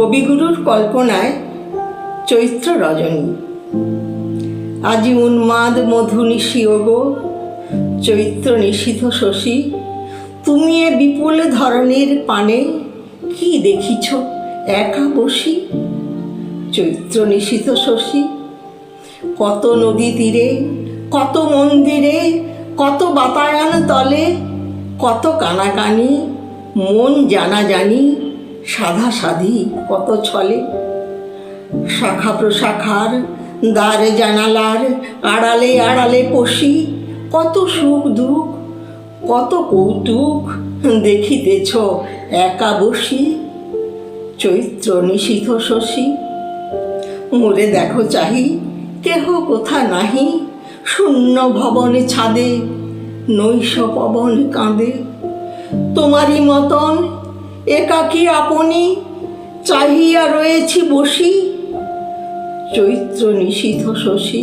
কবিগুরুর কল্পনায় চৈত্র রজনী। আজি উন্মাদ মধু নিশিয়োগ চৈত্র নিশীথ শশী, তুমি এ বিপুল ধরনের পানে কি দেখিছ? একা বসি। চৈত্র নিশীথ শশী, কত নদী তীরে, কত মন্দিরে, কত বাতায়ন তলে, কত কানাকানি, মন জানা জানি সাধা সাধি কত ছলে। শাখা প্রশাখার দ্বার জানালার আড়ালে আড়ালে পশি, কত সুখ দুঃখ, কত কৌতুক দেখিতেছ একা বসি, চৈত্র নিশীথ শশী। মোরে দেখো চাহি, কেহ কোথা নাহি, শূন্য ভবনে ছাদে, নৈশ পবন কাঁদে। তোমারই মতন একাকী আপনি চাহিয়া রয়েছি বসি চৈত্র নিশীথ শশী।